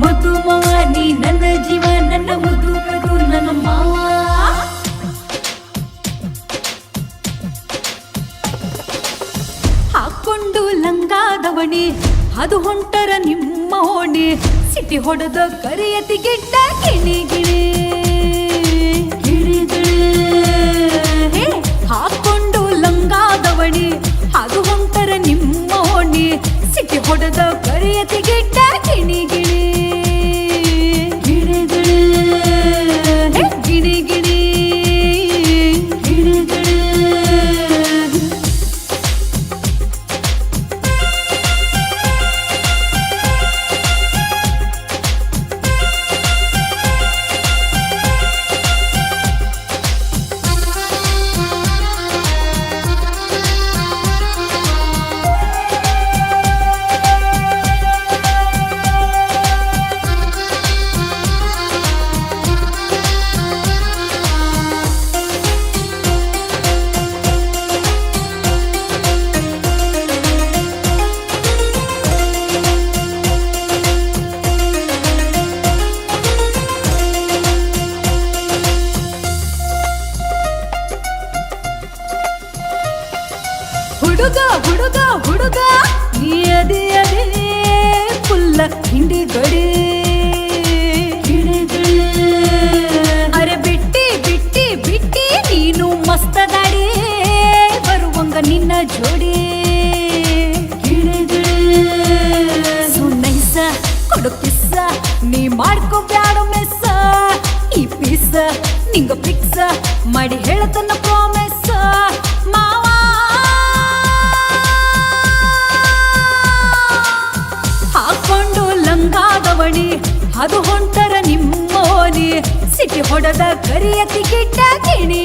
ಮುದ್ದು ಮಾವ. ನೀ ನನ್ನ ಜೀವ ಹಾಕೊಂಡು ಲಂಗಾದವಣಿ, ಅದು ಹೊಂಟರ ನಿಮ್ಮ ಓಣಿ, ಸಿಟಿ ಹೊಡೆದ ಕರಿಯತಿ ಗಿಡ್ಡ ಗಿಣಿ ಗಿಣಿ ಹಾಕೊಂಡು ಲಂಗಾದವಣಿ, ಅದು ಹೊಂಟರ ನಿಮ್ಮ ಓಣಿ, ಸಿಟಿ ಹೊಡೆದ ಕರಿಯತಿ ಗಿಡ್ಡ ನೀ ಅದೇ ಅದೇ ಫುಲ್ಲ ಹಿಂಡಿ ಗಡಿ ಅರೆ ಬಿಟ್ಟಿ ಬಿಟ್ಟಿ ಬಿಟ್ಟಿ ನೀನು ಮಸ್ತ ಗಾಡಿ ಬರುವಂಗ ನಿನ್ನ ಜೋಡಿ. ಸುನೈಸ ಕೊಡು ಕಿಸ್ಸ, ನೀ ಮಾಡ್ಕೋ ಬ್ಯಾಡ ಮೆಸ್ಸ. ಈ ಪಿಸ್ಸ, ನಿಂಗ ಪಿಕ್ಸ ಮಾಡಿ ಹೇಳತನ್ನ ಪ್ರಾಮಿಸ್ ಮಾವ ಅದು ಹೊಂಟರ ನಿಮ್ಮೋನಿ. ಸಿಟಿ ಹೊಡೆದ ಕರಿಯ ಕಿಟ್ಟ ಗಿಣಿ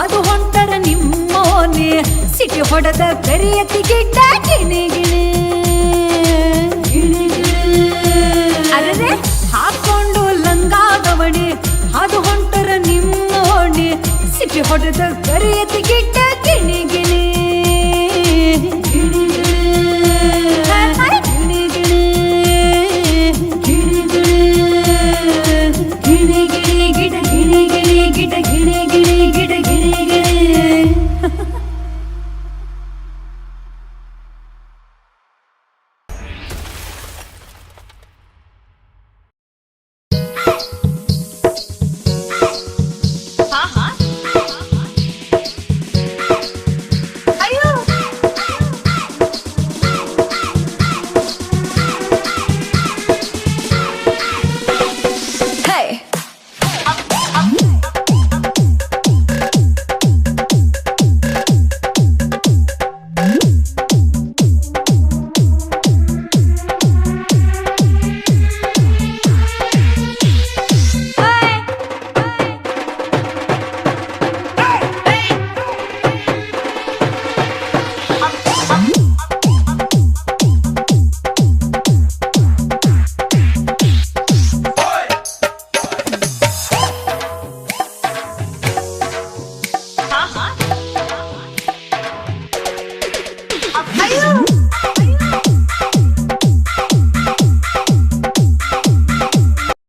ಅದು ಹೊಂಟರ ನಿಮ್ಮೋನೆ ಸಿಟಿ ಹೊಡೆದ ಕರಿಯತಿ ಗಿಡ್ಡ ಗಿಣಿ ಗಿಣಿ ಗಿಣಿ ಗಿಣಿ. ಅರೆರೆ ಹಾಕೊಂಡು ಲಂಗಾದವಣೆ ಅದು ಹೊಂಟರ ನಿಮ್ಮೋನೆ ಸಿಟಿ ಹೊಡೆದ ಕರಿಯತಿ ಗಿಡ್ಡ ಗಿಣಿ ಗಿಣಿ ಗಿಣಿ ಗಿಣಿ. ಗಿಣಿ ಗಿಣಿ. ಗಿಣಿ ಗಿಣಿ. ಗಿಣಿ ಗಿಣಿ ಗಿಡ ಗಿಣಿ ಗಿಡ